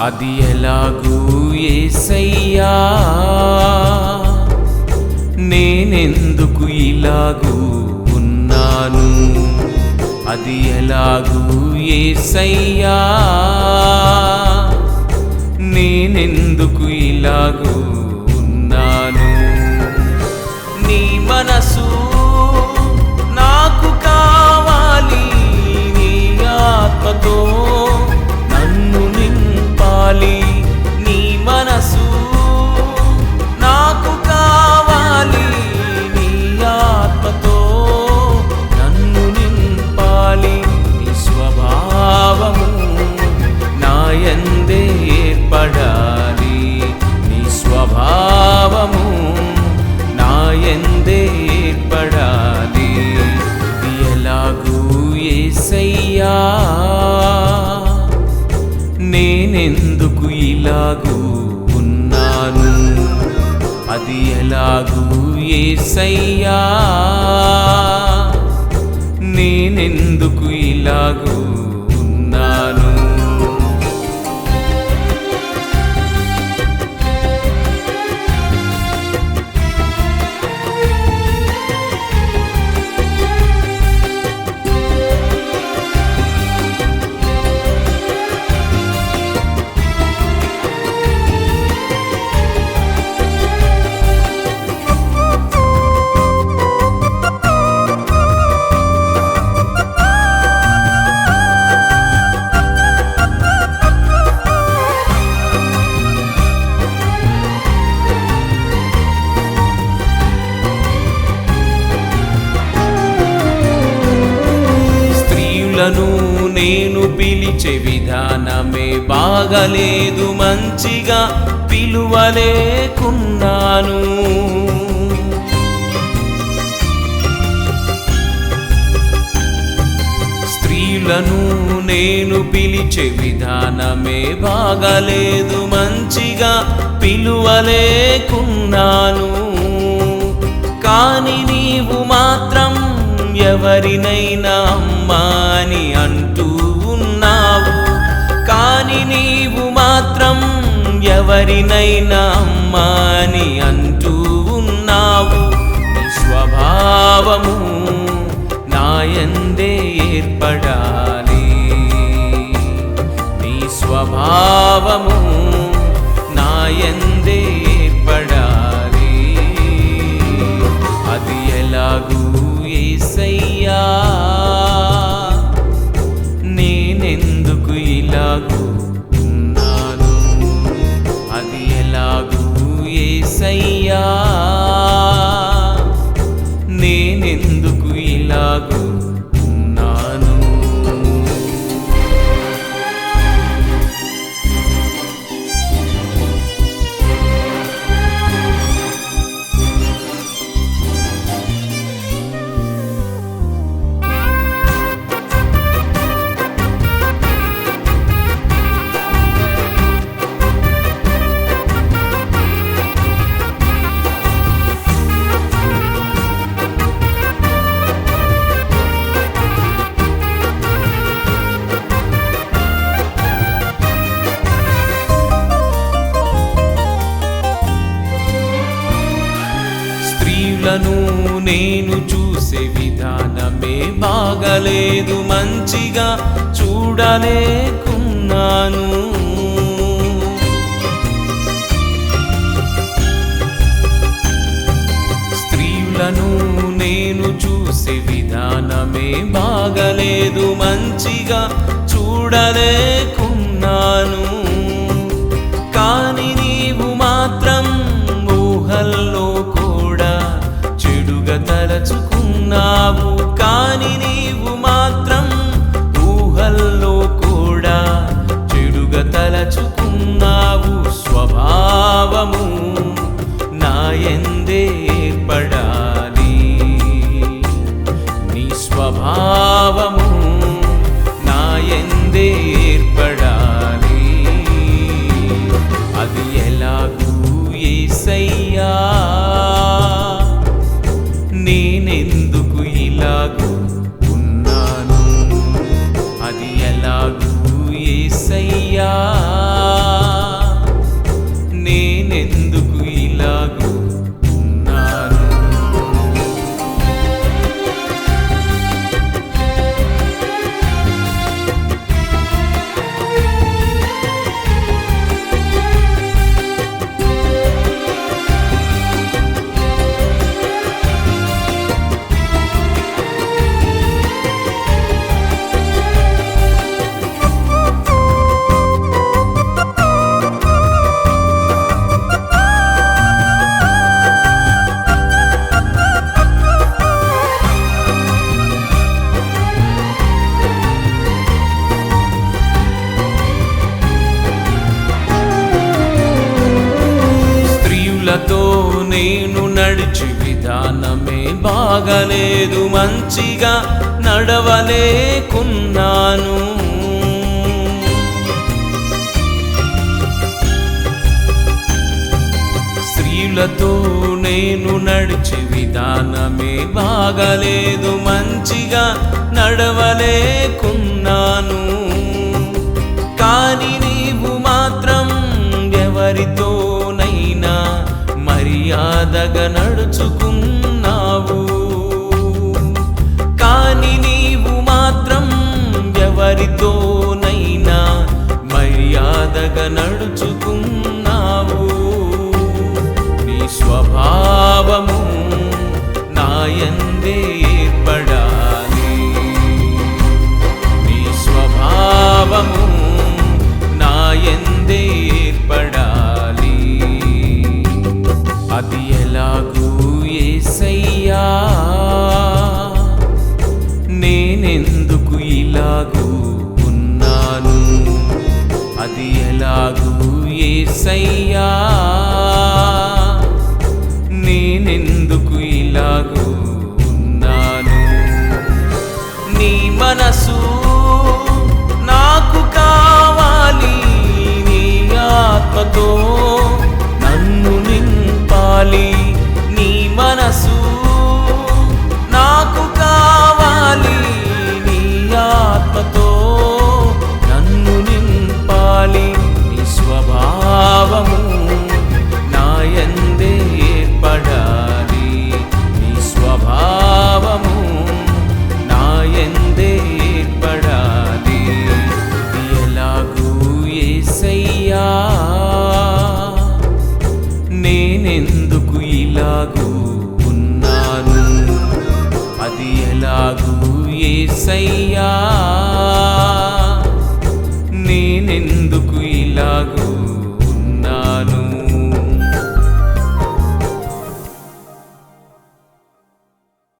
అది ఎలాగూ ఏసయ్యా? నేనెందుకు ఇలాగూ ఉన్నాను? అది ఎలాగూ ఏసయ్యా? ఎలాగూ ఉన్నాను? అది ఎలాగూ ఏసయ్యా? నేనెందుకు ఇలాగూ పిలిచే విధానమే బాగలేదు మంచిగా పిలువలేకున్నాను. స్త్రీలను నేను పిలిచే విధానమే బాగలేదు మంచిగా పిలువలేకున్నాను. కాని నీవు మాత్రం ఎవరినైనా అమ్మా అని అంటూ ఎవరినైనా అమ్మా అని అంటూ ఉన్నావు. నీ స్వభావము నాయందే ఏర్పడాలి. నేను చూసే విధానమే బాగలేదు మంచిగా చూడలేకున్నాను. స్త్రీలను నేను చూసే విధానమే బాగలేదు మంచిగా చూడలే ఎందుకు ఇలాగూ మంచి విధానమే బాగలేదు మంచిగా నడవలేకున్నాను. స్త్రీలతో నేను నడిచి విధానమే బాగలేదు మంచిగా నడవలేకున్నాను. నెమ్మదగ నడుచుకున్నావు. కాని నీవు మాత్రం ఎవరితోనైనా మర్యాదగా నడుచు இசையா ஏசையா